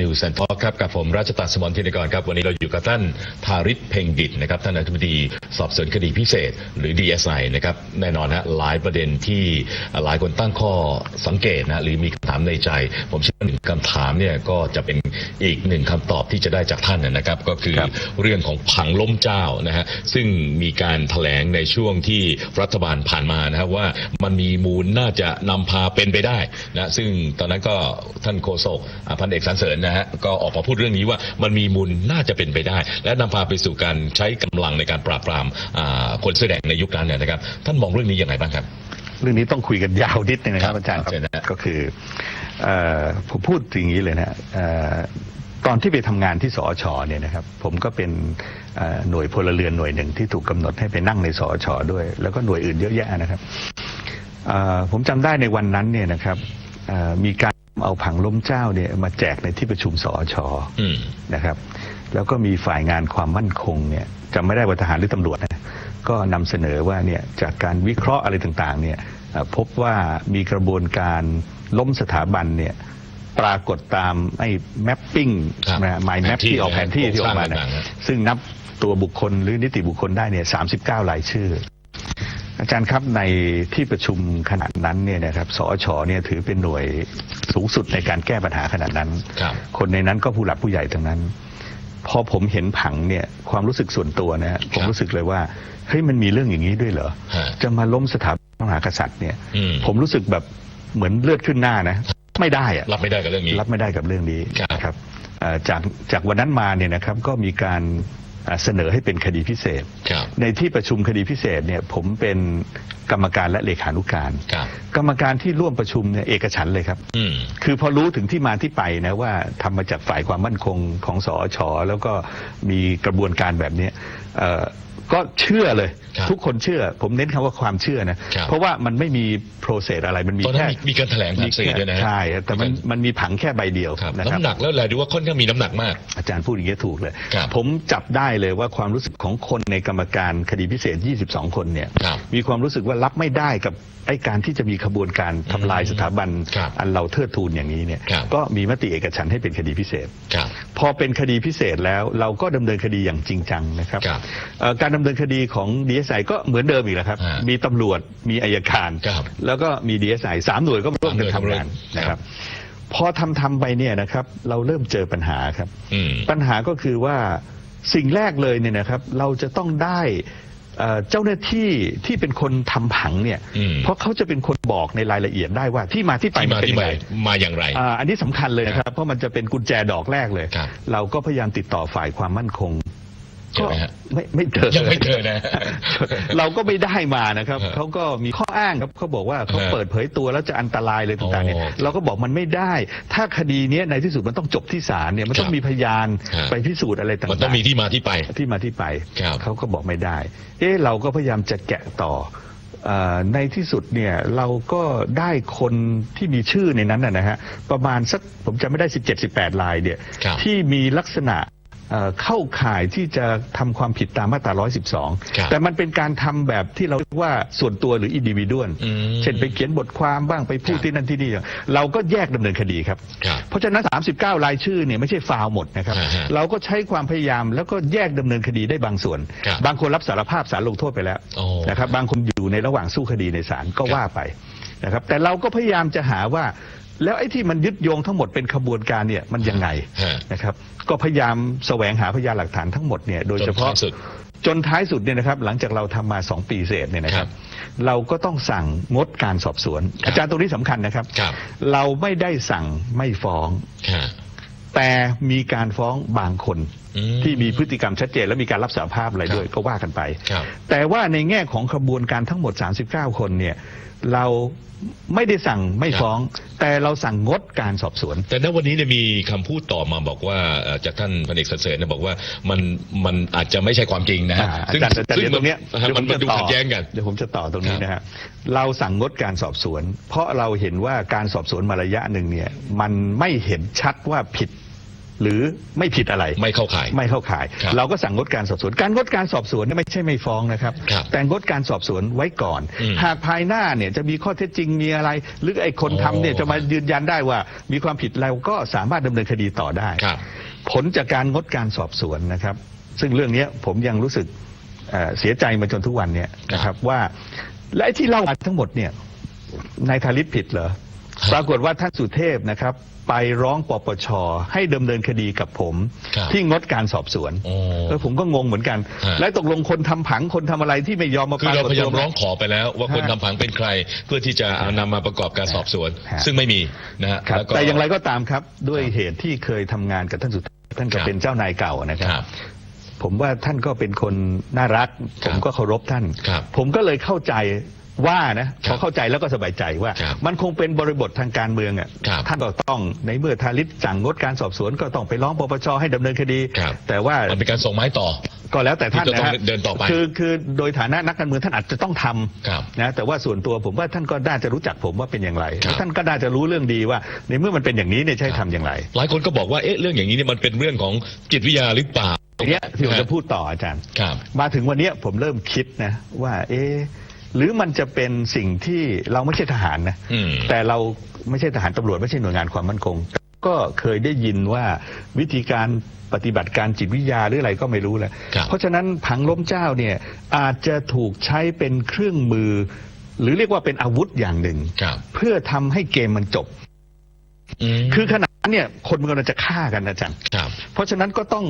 นิวส์แอนด์ทอครับกับผมราชตาสมรธินกรครับ วันนี้เราอยู่กับท่านทาริศเพ่งดิตนะครับท่านอธิบดีสอบสวนคดีพิเศษ หรือ DSI นะครับแน่นอนฮะหลายประเด็นที่หลายคนตั้งข้อสังเกตนะหรือมีคำถามในใจ ผมเชื่อว่าหนึ่งคำถามเนี่ยก็จะเป็นอีกหนึ่งคำตอบที่จะได้จากท่านนะครับ ก็คือครับเรื่องของผังล้มเจ้านะฮะซึ่งมีการแถลงในช่วงที่รัฐบาลผ่านมานะครับว่ามันมีมูลน่าจะนำพาเป็นไปได้นะซึ่งตอนนั้นก็ท่านโฆษกอ่าพันเอกสันเสริญนะฮะก็ออกมาพูดเรื่องนี้ว่ามันมีมูลน่าจะเป็นไปได้ และนำพาไปสู่การใช้กำลังในการปราบปรามอ่าคนเสื้อแดงในยุคนั้นเนี่ยนะครับท่านมองเรื่องนี้ยังไงบ้างครับ เรื่องนี้ต้องคุยกันยาวนิดนึงนะครับครับอาจารย์ครับเชิญนะฮะก็คือเอ่อผมพูดอย่างนี้เลยนะเอ่อตอนที่ไปทำงานที่สอชเนี่ยนะครับผมก็เป็นเอ่อหน่วยพลเรือนหน่วยหนึ่งที่ถูกกำหนดให้ไปนั่งในสอชด้วย แล้วก็หน่วยอื่นเยอะแยะนะครับเอ่อผมจำได้ในวันนั้นเนี่ยนะครับเอ่อมีการ เอาผังล้มเจ้าเนี่ยมาแจกในที่ประชุมสอชอืมนะครับ แล้วก็มีฝ่ายงานความมั่นคงเนี่ยจำไม่ได้ว่าทหารหรือตำรวจนะก็นำเสนอว่าเนี่ยจากการวิเคราะห์อะไรต่างๆเนี่ยเอ่อพบว่ามีกระบวนการล้มสถาบันเนี่ยปรากฏตามไอ้แมปปิ้งครับนะไมล์แมปแผนที่ที่ออกแผนที่ที่ออกมาโครงสร้างนะต่างๆนะซึ่งนับตัวบุคคลหรือนิติบุคคลได้เนี่ย39รายชื่อ อาจารย์ครับในที่ประชุมขนาดนั้นเนี่ยนะครับสอชเนี่ยถือเป็นหน่วยสูงสุดในการแก้ปัญหาขนาดนั้น ครับ คนในนั้นก็ผู้หลักผู้ใหญ่ทั้งนั้น พอผมเห็นผังเนี่ยความรู้สึกส่วนตัวนะฮะผมรู้สึกเลยว่าเฮ้ยมันมีเรื่องอย่างนี้ด้วยเหรอฮะจะมาล้มสถาบันพระมหากษัตริย์เนี่ย อืม ผมรู้สึกแบบเหมือนเลือดขึ้นหน้านะ ไม่ได้อะ รับไม่ได้กับเรื่องนี้ รับไม่ได้กับเรื่องนี้ครับนะครับเอ่อจากจากวันนั้นมาเนี่ยนะครับก็มีการ เอ่อเสนอให้เป็นคดีพิเศษครับในที่ประชุมคดีพิเศษเนี่ยผมเป็นกรรมการและเลขานุการครับกรรมการที่ร่วมประชุมเนี่ยเอกฉันท์เลยครับอืมคือพอรู้ถึงที่มาที่ไปนะว่าทำมาจากฝ่ายความมั่นคงของสอชอแล้วก็มีกระบวนการแบบนี้เอ่อ ก็เชื่อเลย ครับทุกคนเชื่อ ผมเน้นคำว่าความเชื่อนะ ครับ เพราะว่ามันไม่มีโปรเซสอะไรมันมีตอนนั้นแค่มีมีการแถลงผ่านสื่อด้วยนะฮะใช่แต่มันมันมีผังแค่ใบเดียวครับนะครับ น้ำหนักแล้วแหละดูว่าค่อนข้างมีน้ำหนักมาก อาจารย์พูดอย่างนี้ยถูกเลย ครับผมจับได้เลยว่าความรู้สึกของคนในกรรมการคดีพิเศษ 22 คนเนี่ย ครับมีความรู้สึกว่ารับไม่ได้กับไอ้การที่จะมีขบวนการทำลายสถาบัน ครับอันเราเทิดทูนอย่างนี้เนี่ย ครับ ก็มีมติเอกฉันท์ให้เป็นคดีพิเศษ ครับ พอเป็นคดีพิเศษแล้วเราก็ดำเนินคดีอย่างจริงจังนะครับครับเอ่อการดำเนินคดีของดีเอสไอก็เหมือนเดิมอีกแล้วครับฮะมีตำรวจมีอายการครับแล้วก็มีดีเอสไอสามหน่วยก็ร่วมกันสามหน่วยทำงานครับนะครับพอทำทำไปเนี่ยนะครับ เราเริ่มเจอปัญหาครับอืมปัญหาก็คือว่าสิ่งแรกเลยเนี่ยนะครับ เราจะต้องได้ เอ่อเจ้าหน้าที่ที่เป็นคนทำผังเนี่ยอืมเพราะเขาจะเป็นคนบอกในรายละเอียดได้ว่าที่มาที่ไปที่มันมาเป็นที่ยังไปไงมาอย่างไรอ่าอันนี้สำคัญเลยนะครับเพราะมันจะเป็นกุญแจดอกแรกเลยครับเราก็พยายามติดต่อฝ่ายความมั่นคง เจอไหมฮะ ไม่ไม่เจอยังไม่เจอนะ เราก็ไม่ได้มานะครับฮะเขาก็มีข้ออ้างครับเขาบอกว่าเขาฮะเปิดเผยตัวแล้วจะอันตรายเลยต่างๆเนี่ยอ๋อเราก็บอกมันไม่ได้ ถ้าคดีเนี้ยในที่สุดมันต้องจบที่ศาลเนี่ยมันต้อคงรับมีพยานฮะไปพิสูจน์อะไรต่างๆมันต้องมีที่มาที่ไปที่มาที่ไปครับเขาก็บอกไม่ได้ เอ๊ะเราก็พยายามจะแกะต่อเออในที่สุดเนี่ยเราก็ได้คนที่มีชื่อในนั้นนะนะฮะประมาณสักผมจำไม่ได้ 17-18 ลายเนี่ยครับที่มีลักษณะ เอ่อเข้าข่ายที่จะทำความผิดตามมาตราครับ112 แต่มันเป็นการทำแบบที่เราเรียกว่าส่วนตัวหรืออินดิวิดวลอืมเช่นไปเขียนบทความบ้างไปพูดครับที่นั่นที่นี่เราก็แยกดำเนินคดีครับครับ เพราะฉะนั้น 39 รายชื่อเนี่ยไม่ใช่ฟาวล์หมดนะครับฮะฮะเราก็ใช้ความพยายามแล้วก็แยกดำเนินคดีได้บางส่วนครับบางคนรับสารภาพศาลลงโทษไปแล้วโอ้นะครับบางคนอยู่ในระหว่างสู้คดีในศาลก็ครับว่าไปนะครับแต่เราก็พยายามจะหาว่า แล้วไอ้ที่มันยึดโยงทั้งหมดเป็นขบวนการเนี่ยมันยังไงฮะ นะครับ ก็พยายามแสวงหาพยานหลักฐานทั้งหมดเนี่ยโดยเฉพาะ จนท้ายสุด จนท้ายสุดเนี่ยนะครับหลังจากเราทำมาสองปีเศษเนี่ยนะครับ เราก็ต้องสั่งงดการสอบสวนอาจารย์ตรงนี้สำคัญนะครับ ครับ เราไม่ได้สั่งไม่ฟ้อง ฮะ แต่มีการฟ้องบางคนอืม ที่มีพฤติกรรมชัดเจนและมีการรับสารภาพอะไรด้วยครับก็ว่ากันไปครับแต่ว่าในแง่ของขบวนการทั้งหมด 39 คนเนี่ยเราไม่ได้สั่งไม่ฟ้อง แต่เราสั่งงดการสอบสวน แต่ณวันนี้เนี่ยมีคำพูดต่อมาบอกว่าเอ่อจากท่านพันเอกสันเสริญเนี่ยบอกว่ามันมันอาจจะไม่ใช่ความจริงนะฮะอ่าอาจารย์แต่เดี๋ยวตรงเนี้ยฮะเดี๋ยวมัผนมมันจะดูต่อขัดแย้งกันเดี๋ยวผมจะต่อตรงนี้ครับนะฮะเราสั่งงดการสอบสวน เพราะเราเห็นว่าการสอบสวนมาระยะหนึ่งเนี่ยมันไม่เห็นชัดว่าผิด หรือไม่ผิดอะไรไม่เข้าข่าย ไม่เข้าข่าย ครับเราก็สั่งงดการสอบสวน การงดการสอบสวนเนี่ยไม่ใช่ไม่ฟ้องนะครับ ครับแต่งดการสอบสวนไว้ก่อน อืมหากภายหน้าเนี่ยจะมีข้อเท็จจริงมีอะไร หรือไอ้คนทำเนี่ยโอ้จะมายืนยันได้ว่า มีความผิดเราก็สามารถดำเนินคดีต่อได้ ครับ ผลจากการงดการสอบสวนนะครับ ซึ่งเรื่องเนี้ยผมยังรู้สึกเอ่อเสียใจมาจนทุกวันเนี่ยนะครับว่า และไอ้ที่เล่ามาทั้งหมดเนี่ยนายธาริศผิดเหรอครับ ปรากฏว่าท่านสุเทพนะครับ ไปร้องปปช ให้ดำเนินคดีกับผม ครับที่งดการสอบสวนโอ้เออผมก็งงเหมือนกัน ฮะ และตกลงคนทำผังคนทำอะไรที่ไม่ยอมมาคือเราปกฏพยายามตัว ร้องขอไปแล้ว ว่าคนฮะทำผังเป็นใคร เพื่อที่จะเอานำมาประกอบการสอบสวน ฮะ ซึ่งไม่มีนะฮะครับแล้วก็ แต่อย่างไรก็ตามครับ ด้วยครับเหตุที่เคยทำงานกับท่านสุเทพท่านก็ครับ เป็นเจ้านายเก่านะคครัรับบผมว่าท่านก็เป็นคนน่ารัก ครัผบมก็เคารพท่าน ครับผมก็เลยเข้าใจ ว่านะคพรัอบเข้าใจแล้วก็สบายใจว่าครับมันคงเป็นบริบททางการเมืองอะครับท่านก็ต้องในเมื่อทาริศสั่งงดการสอบสวนก็ต้องไปร้องปปชให้ดำเนินคดีครับแต่ว่ามันเป็นการส่งไม้ต่อ ก็แล้วแต่ท่านที่จะนะต้องฮะเดินต่อไปคือคือโดยฐานะนักการเมืองท่านอาจจะต้องทครับำนะแต่ว่าส่วนตัวผมว่าท่านก็น่าจะรู้จักผมว่าเป็นอย่างไรครับท่านก็น่าจะรู้เรื่องดีว่า ในเมื่อมันเป็นอย่างนี้เนี่ยจะใช้ทำอย่างไร หลายคนก็บอกว่าเอ๊ะเรื่องอย่างนี้เนี่ยมันเป็นเรื่องของจิตวิทยาหรือเปล่าทีเนี้ยที่ผมจะพูดต่ออาจารย์ครับมาถึงวันเนี้ยผมเริ่มคิดนะว่าเอ๊ะ หรือมันจะเป็นสิ่งที่เราไม่ใช่ทหารนะอืมแต่เราไม่ใช่ทหารตำรวจไม่ใช่หน่วยงานความมั่นคง ก็เคยได้ยินว่าวิธีการปฏิบัติการจิตวิทยาหรืออะไรก็ไม่รู้แหละครับเพราะฉะนั้นผังล้มเจ้าเนี่ยอาจจะถูกใช้เป็นเครื่องมือ หรือเรียกว่าเป็นอาวุธอย่างหนึ่งครับเพื่อทำให้เกมมันจบมคือขณะนั้นเนี่ยคนมันกำลังจะฆ่ากันนะอาจารย์ครับเพราะฉะนั้นก็ต้อง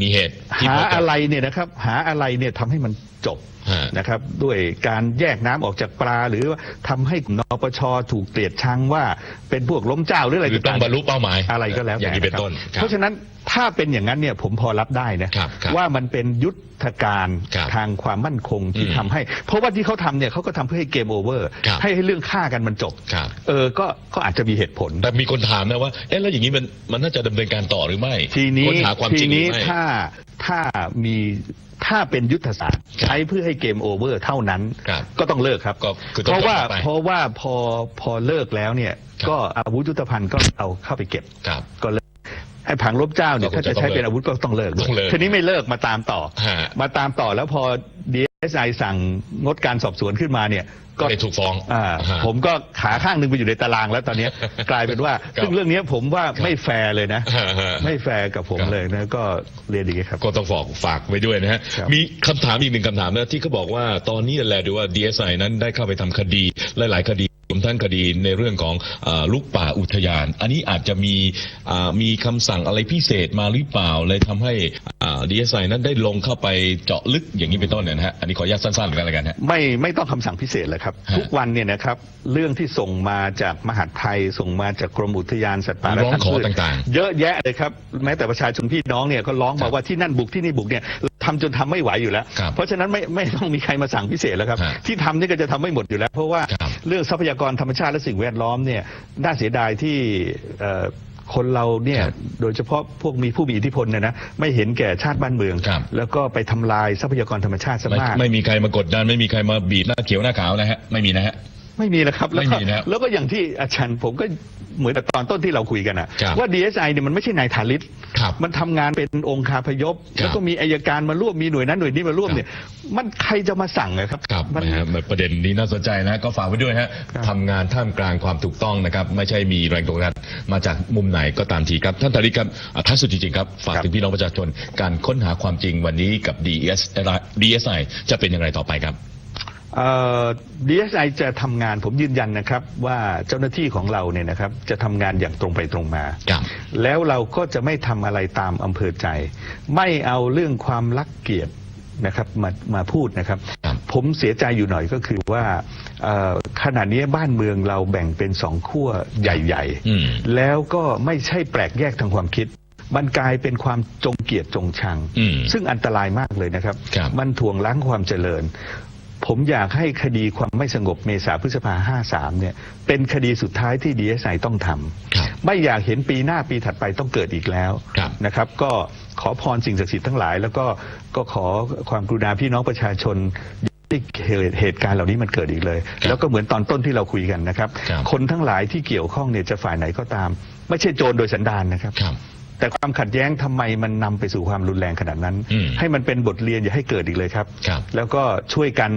มีเหตุที่หาพจ อะไรเนี่ยนะครับ หาอะไรเนี่ยทำให้มันจบฮะ นะครับ ด้วยการแยกน้ำออกจากปลา หรือว่าทำให้นปชถูกเกลียดชังว่าเป็นพวกล้มเจ้าหรืออะไรคือต้องบรรลุเป้าหมายอะไรก็แล้วอย่างนี้เป็นแต่ะครับต้นครับ เพราะฉะนั้น ถ้าเป็นอย่างนั้นเนี่ยผมพอรับได้นะครับครับว่ามันเป็นยุทธการครับทางความมั่นคงที่อืมทำให้ เพราะว่าที่เขาทำเนี่ยเขาก็ทำเพื่อให้เกมโอเวอร์ครับให้ให้เรื่องฆ่ากันมันจบครับ เออก็ก็อาจจะมีเหตุผล แต่มีคนถามนะว่า เอ๊ะแล้วอย่างนี้มันมันน่าจะดำเนินการต่อหรือไม่ทีนี้ค้นหาความทีจริงหรืนี้อไม่ ถ้าถ้ามีถ้าเป็นยุทธศาสตร์ครับใช้เพื่อให้เกมโอเวอร์เท่านั้น ครับก็ต้องเลิกครับ ก็คือต้องเพราะว่าจบต่อไปเพราะว่าพอพอเลิกแล้วเนี่ย ครับ ก็อาวุธยุทธภัณฑ์ก็เอาเข้าไปเก็บ ครับ ก็เลิก ไอ้ผังลบเจ้าเนี่ยก็คงถ้าจะใช้จะต้องเป็นอาวุธก็ต้องเลิกด้วต้องเลิยกทีนี้ไม่เลิกมาตามต่อฮะมาตามต่อแล้วพอดีเอสไอสั่งงดการสอบสวนขึ้นมาเนี่ยก็เลยถูกฟ้องอ่าฮะผมก็ขาข้างหนึ่งไปอยู่ในตารางแล้วตอนเนี้ยกลายเป็นว่าครับซึ่งเรื่องเนี้ยผมว่าครับไม่แฟร์เลยนะฮะฮะไม่แฟร์กับผมครับเลยนะก็เรียนดีครับ ก็ต้องฝากฝากไว้ด้วยนะฮะครับมีคำถามอีกหนึ่งคำถามนะที่เขาบอกว่าตอนนี้แหละดูว่า DSI นั้นได้เข้าไปทำคดีหลาย ๆ คดี รวมทั้งคดีในเรื่องของอาลุกป่าอุทยาน อันนี้อาจจะมีอ่ามีคำสั่งอะไรพิเศษมาหรือเปล่าเลยทำให้อ่า DSI นั้นได้ลงเข้าไปเจาะลึกอย่างนี้เป็นต้นเนี่ยนะฮะอันนี้ขออนุญาตสั้นๆกันแล้วกันฮะไม่ไม่ต้องคำสั่งพิเศษเลยครับฮะทุกวันเนี่ยนะครับเรื่องที่ส่งมาจากมหาดไทยส่งมาจากกรมอุทยานสัตว์ป่าและร้องพันธุ์ขอพืชต่างๆเยอะแยะเลยครับแม้แต่ประชาชนพี่น้องเนี่ยก็ร้องครัมาบว่าที่นั่นบุกที่นี่บุกเนี่ยทำจนทำไม่ไหวอยู่แล้วครับเพราะฉะนั้นไม่ไม่ต้องมีใครมาสั่งพิเศษแล้วครับฮะที่ทำนี่ก็จะทำไม่หมดอยู่แล้ว เพราะว่าครับ เรื่องทรัพยากรธรรมชาติและสิ่งแวดล้อมเนี่ยน่าเสียดายที่เอ่อคนเราเนี่ยครับโดยเฉพาะพวกมีผู้มีอิทธิพลเนี่ยนะไม่เห็นแก่ชาติบ้านเมืองครับแล้วก็ไปทำลายทรัพยากรธรรมชาติซะไม่มากไม่มีใครมากดดันไม่มีใครมาบีบหน้าเขียวหน้าขาวนะฮะไม่มีนะฮะ ไม่มีแล้วครับแล้วก็ไม่มีนะครับแล้วก็อย่างที่อาจารย์ผมก็เหมือนกับตอนต้นที่เราคุยกันนะครับว่า DSI เนี่ยมันไม่ใช่นายทาริศครับมันทำงานเป็นองค์คาพยพ ครับแล้วก็มีอายการมาร่วมมีหน่วยนั้นหน่วยนี้มาร่วมครับ เนี่ย มันใครจะมาสั่งอะครับครับมัน นะฮะประเด็นนี้น่าสนใจนะ ก็ฝากไว้ด้วยฮะครับ ทำงานท่ามกลางความถูกต้องนะครับ ไม่ใช่มีแรงกดดันมาจากมุมไหนก็ตามทีครับ ท่านธาริกครับอะท้ายสุดจริงๆครับ ฝากถึงพี่น้องประชาชนการค้นหาความจริงวันนี้กับ DS DSI จะเป็นอย่างไรต่อไปครับ เอ่อ DSI จะทำงานผมยืนยันนะครับ ว่าเจ้าหน้าที่ของเราเนี่ยนะครับ จะทำงานอย่างตรงไปตรงมาครับแล้วเราก็จะไม่ทำอะไรตามอำเภอใจ ไม่เอาเรื่องความรักเกียรตินะครับมามาพูดนะครับครับผมเสียใจอยู่หน่อยก็คือว่าเอ่อขณะนี้บ้านเมืองเราแบ่งเป็นสองขั้วใหญ่อืมๆแล้วก็ไม่ใช่แปลกแยกทางความคิดมันกลายเป็นความจงเกลียดจงชังอืมซึ่งอันตรายมากเลยนะครับครับ มันถ่วงล้างความเจริญ ผมอยากให้คดีความไม่สงบเมษาพฤษภาห้าสามเนี่ย เป็นคดีสุดท้ายที่ดีเอสไอต้องทำครับไม่อยากเห็นปีหน้าปีถัดไปต้องเกิดอีกแล้วครับนะครับ ก็ขอพรสิ่งศักดิ์สิทธิ์ทั้งหลาย แล้วก็ก็ขอความกรุณาพี่น้องประชาชนที่เหตุการณ์เหล่านี้มันเกิดอีกเลยครับแล้วก็เหมือนตอนต้นที่เราคุยกันนะครับครับ คนทั้งหลายที่เกี่ยวข้องเนี่ยจะฝ่ายไหนก็ตาม ไม่ใช่โจรโดยสันดานนะครับครับ แต่ความขัดแย้งทำไมมันนำไปสู่ความรุนแรงขนาดนั้น อืมให้มันเป็นบทเรียนอย่าให้เกิดอีกเลยครับ ครับแล้วก็ช่วยกัน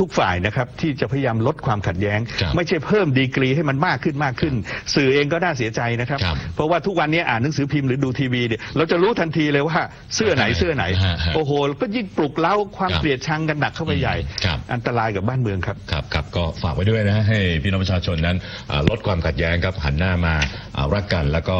ทุก ๆ ฝ่ายนะครับ ที่จะพยายามลดความขัดแย้ง ครับไม่ใช่เพิ่มดีกรีให้มันมากขึ้นมากขึ้น สื่อเองก็น่าเสียใจนะครับ ครับเพราะว่าทุกวันนี้อ่านหนังสือพิมพ์หรือดูทีวีเนี่ยเราจะรู้ทันทีเลยว่าเสื้อไหนเสื้อไหน ฮะฮะโอ้โหก็ยิ่งปลุกเล้าความครับเกลียดชังกันหนักเข้าไปใหญ่ ครับ อันตรายกับบ้านเมืองครับ ครับครับก็ฝากไว้ด้วยนะให้พี่น้องประชาชนนั้นอ่าลดความขัดแย้งครับหันหน้ามาอ่ารักกันแล้วก็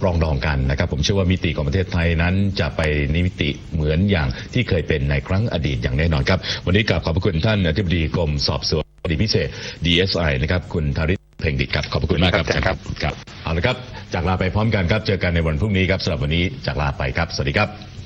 ปรองดองกันนะครับ ผมเชื่อว่ามิติของประเทศไทยนั้นจะไปในมิติเหมือนอย่างที่เคยเป็นในครั้งอดีตอย่างแน่นอนครับ วันนี้กราบขอบพระคุณท่านอธิบดีกรมสอบสวนคดีพิเศษ DSI นะครับคุณธาริศเพ่งดิตครับขอบพระคุณมากครับขอบคุณครับครับเอาละครับจากลาไปพร้อมกันครับเจอกันในวันพรุ่งนี้ครับสำหรับวันนี้จากลาไปครับสวัสดีครับ